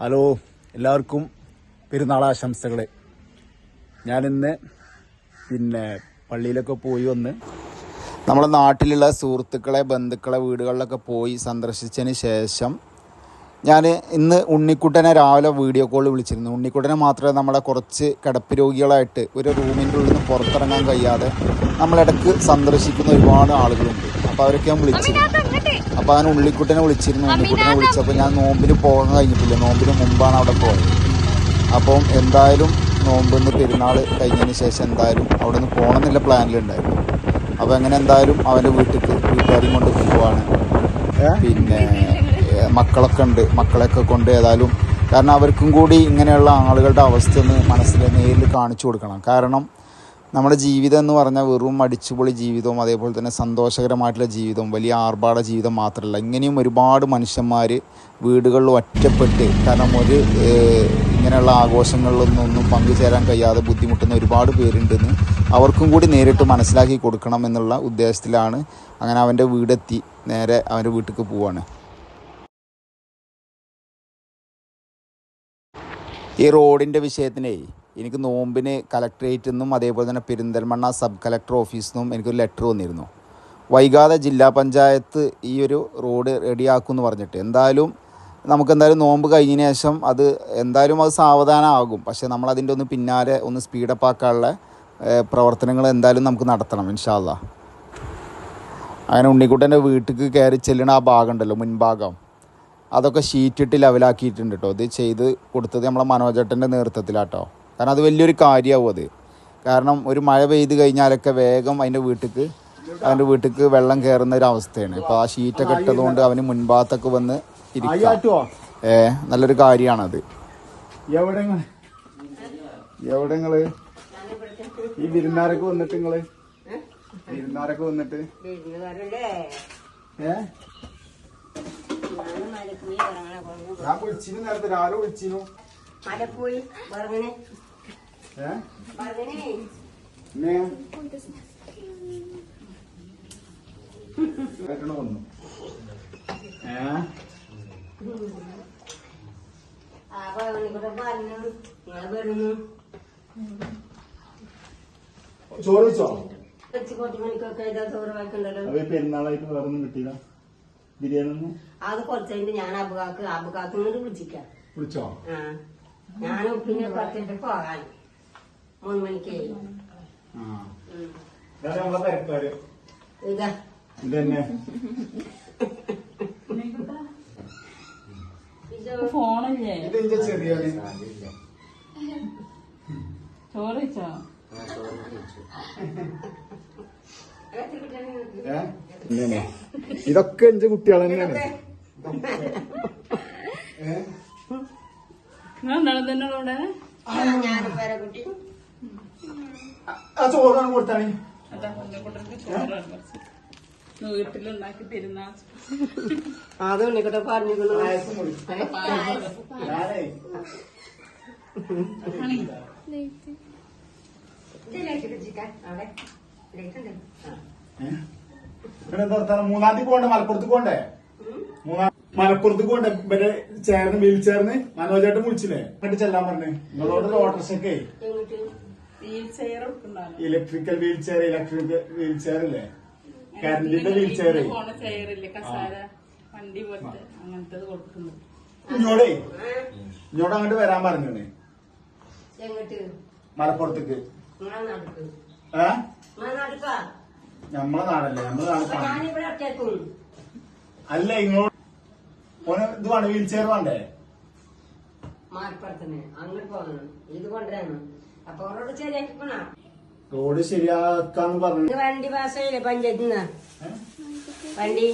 Hello എല്ലാവർക്കും പെരുന്നാളാശംസകൾ ഞാനിന്ന് പിന്നെ പള്ളിയിലൊക്കെ പോയി വന്ന് നമ്മുടെ നാട്ടിലുള്ള സുഹൃത്തുക്കളെ ബന്ധുക്കളെ വീടുകളിലൊക്കെ പോയി സന്ദർശിച്ചതിന് ശേഷം ഞാൻ ഇന്ന് ഉണ്ണിക്കുട്ടനെ രാവിലെ വീഡിയോ കോൾ വിളിച്ചിരുന്നു. ഉണ്ണിക്കുട്ടനെ മാത്രമേ നമ്മളെ കുറച്ച് കിടപ്പ് രോഗികളായിട്ട് ഒരു റൂമിന്റെ ഉള്ളിൽ നിന്ന് പുറത്തിറങ്ങാൻ കഴിയാതെ നമ്മളിടക്ക് സന്ദർശിക്കുന്ന ഒരുപാട് ആളുകളുണ്ട്. അപ്പോൾ അവരൊക്കെ ഞാൻ വിളിച്ചിരുന്നു അപ്പോൾ അങ്ങനെ ഉള്ളിക്കുട്ടനെ വിളിച്ചിരുന്നു. ഉള്ളിക്കുട്ടനെ വിളിച്ചപ്പോൾ ഞാൻ നോമ്പിന് പോകാൻ കഴിഞ്ഞിട്ടില്ല. നോമ്പിന് മുമ്പാണ് അവിടെ പോയത്. അപ്പം എന്തായാലും നോമ്പിന്ന് പെരുന്നാൾ കഴിഞ്ഞതിന് ശേഷം എന്തായാലും അവിടെ നിന്ന് പോകണമെന്നുള്ള പ്ലാനിലുണ്ടായിരുന്നു. അപ്പോൾ അങ്ങനെ എന്തായാലും അവന്റെ വീട്ടിലേക്ക് വീട്ടുകാരും കൊണ്ട് പോവാണ്. പിന്നെ മക്കളൊക്കെ ഉണ്ട്. മക്കളെയൊക്കെ കൊണ്ട് ഏതായാലും കാരണം അവർക്കും കൂടി ഇങ്ങനെയുള്ള ആളുകളുടെ അവസ്ഥ ഒന്ന് മനസ്സിൽ നേരിൽ കാണിച്ചു കൊടുക്കണം. കാരണം നമ്മുടെ ജീവിതം എന്ന് പറഞ്ഞാൽ വെറും അടിച്ചുപൊളി ജീവിതവും അതേപോലെ തന്നെ സന്തോഷകരമായിട്ടുള്ള ജീവിതവും വലിയ ആർഭാട ജീവിതം മാത്രമല്ല. ഇങ്ങനെയും ഒരുപാട് മനുഷ്യന്മാർ വീടുകളിൽ ഒറ്റപ്പെട്ട് കാരണം ഒരു ഇങ്ങനെയുള്ള ആഘോഷങ്ങളിലൊന്നും ഒന്നും പങ്കുചേരാൻ കഴിയാതെ ബുദ്ധിമുട്ടുന്ന ഒരുപാട് പേരുണ്ടെന്ന് അവർക്കും കൂടി നേരിട്ട് മനസ്സിലാക്കി കൊടുക്കണം എന്നുള്ള ഉദ്ദേശത്തിലാണ് അങ്ങനെ അവന്റെ വീടെത്തി നേരെ അവന്റെ വീട്ടിലേക്ക് പോവാണ്. ഈ റോഡിന്റെ വിഷയത്തിനേ എനിക്ക് നോമ്പിന് കലക്ട്രേറ്റിൽ നിന്നും അതേപോലെ തന്നെ പെരിന്തൽമണ്ണ സബ് കലക്ടർ ഓഫീസിൽ നിന്നും എനിക്കൊരു ലെറ്റർ വന്നിരുന്നു. വൈകാതെ ജില്ലാ പഞ്ചായത്ത് ഈ ഒരു റോഡ് റെഡിയാക്കും എന്ന് പറഞ്ഞിട്ട്. എന്തായാലും നമുക്ക് എന്തായാലും നോമ്പ് കഴിഞ്ഞതിന് ശേഷം അത് എന്തായാലും അത് സാവധാനമാകും. പക്ഷേ നമ്മളതിന്റെ ഒന്ന് പിന്നാലെ ഒന്ന് സ്പീഡപ്പ് ആക്കാനുള്ള പ്രവർത്തനങ്ങൾ എന്തായാലും നമുക്ക് നടത്തണം ഇൻഷാല്ല അങ്ങനെ ഉണ്ണിക്കുട്ടന്റെ വീട്ടിലേക്ക് കയറി ചെല്ലണ ആ ഭാഗം ഉണ്ടല്ലോ മുൻഭാഗം. അതൊക്കെ ഷീറ്റിട്ട് ലെവലാക്കിയിട്ടുണ്ട് കേട്ടോ ഇത് ചെയ്ത് കൊടുത്തത് നമ്മളെ മനോജേട്ടന്റെ നേതൃത്വത്തിലാട്ടോ. കാരണം അത് വലിയൊരു കാര്യമാവും അത്. കാരണം ഒരു മഴ പെയ്ത് കഴിഞ്ഞാലൊക്കെ വേഗം അതിന്റെ വീട്ടിക്ക് അവന്റെ വീട്ടിക്ക് വെള്ളം കയറുന്ന ഒരു അവസ്ഥയാണ്. ഇപ്പോൾ ആ ഷീറ്റൊക്കെ ഇട്ടതുകൊണ്ട് അവന് മുൻഭാഗത്തൊക്കെ വന്ന് ഇരിക്കാം. ഏ നല്ലൊരു കാര്യമാണത്. എവിടെ എവിടെ ഈ വിരുന്നാരൊക്കെ വന്നിട്ട് നിങ്ങൾ? വിരുന്നാരൊക്കെ വന്നിട്ട്? ഏ? ഞാൻ വിളിച്ചിരുന്നു നേരത്തെ. രാവിലെ വിളിച്ചിരുന്നു. ഏട്ടന് വന്നു ഏ ചോറ് വെച്ചോ? ഈ പെരുന്നാളായിട്ട് വേറൊന്നും കിട്ടിയില്ല ബിരിയാണി അത് കുറച്ച് ഞാൻ അബുകാക്ക് അബുകാക്ക് കൊണ്ട് വിളിച്ചിക്കാം വിളിച്ചോ ഞാൻ ഞാനും പിന്നെ കുറച്ചിട്ട് പോകാൻ. മൂന്ന് മണിക്ക് ആ. ഇതാണ് നമ്മളെ തിരക്കാര് ഇതാ. ഇതന്നെ. ഇത്. ഫോണില്ലേ? ഇത് ചെറിയാണ് ചോറ് വെച്ചോ ഇതൊക്കെ എന്റെ കുട്ടികൾ തന്നെയാണ്. ഏ? ഞാൻ തന്നെ ഇവിടെ ഞാനും പേരക്കുട്ടി ആ ചോറാണ് കൊടുത്താണ്. വീട്ടിലുണ്ടാക്കി തരുന്ന. അത് ഉണ്ണിക്കൂടെ പറഞ്ഞിരിക്കുന്നു. മൂന്നാം തീയതി പോണ്ടേ മലപ്പുറത്ത് പോണ്ടേ മൂന്നാം മലപ്പുറത്ത് പോണ്ടേ ഇവരെ ചേർന്ന് വീൽ ചേർന്ന് മനോജേട്ടൻ വിളിച്ചില്ലേ? എന്നിട്ട് ചെല്ലാൻ പറഞ്ഞേ. നിങ്ങളോട് ഓട്ടോറിക്ഷക്കെ electrical wheelchair electrical wheelchair ഇല്ലേ? കറണ്ടിന്റെ വീൽ ചെയർ ഇങ്ങോടേ ഇങ്ങോട്ട് അങ്ങോട്ട് വരാൻ പറഞ്ഞേ മലപ്പുറത്തേക്ക്. ഏ? നമ്മളെ നാടല്ലേ? നമ്മളെ നാട് അല്ല ഇങ്ങോട്ട്. ഓന് ഇത് വേണ്ട വീൽ ചെയർ വേണ്ടേ? മാർപ്പുറത്തിന് അങ്ങോട്ട് പോകണം. ഇത് കൊണ്ടുവരണം. അപ്പൊ അവരോട് ശരിയാക്കി പോണ റോഡ് ശരിയാക്കാന്ന് പറഞ്ഞു. വണ്ടി പാസ്സായില്ലേ പഞ്ചായത്തിന്ന്? വണ്ടി